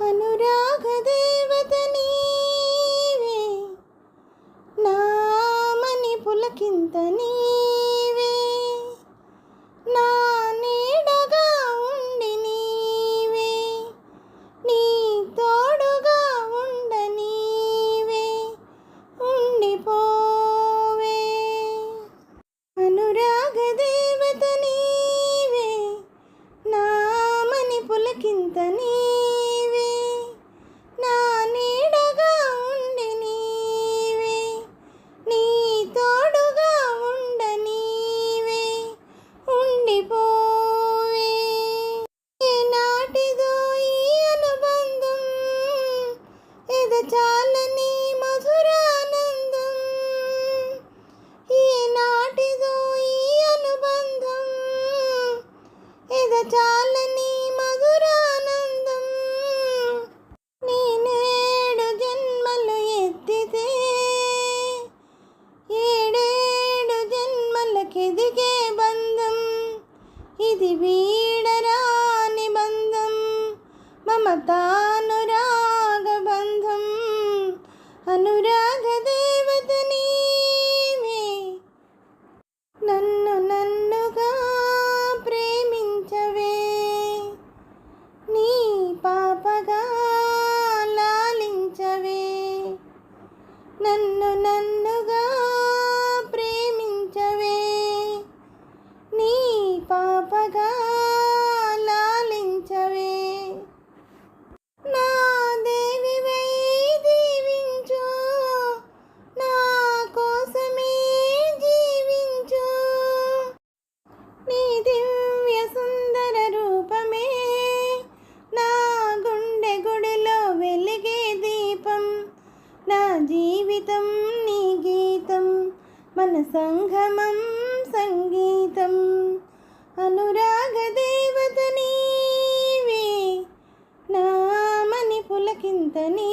అనురాగ దేవత నీవే నామని పులకింత నీవే. నా నీడగా ఉండి నీవే. నీ తోడుగా ఉండ నీవే. ఉండిపోవే. అనురాగ దేవత నీవే నామని పులకింత నీవే నన్ను నన్నుగా ప్రేమించవే. నీ పాపగా లాలించవే. నన్ను నన్ను జీవితం నీ గీతం మన సంగమం సంగీతం. అనురాగ దేవత నీవే నామని పులకింత నీ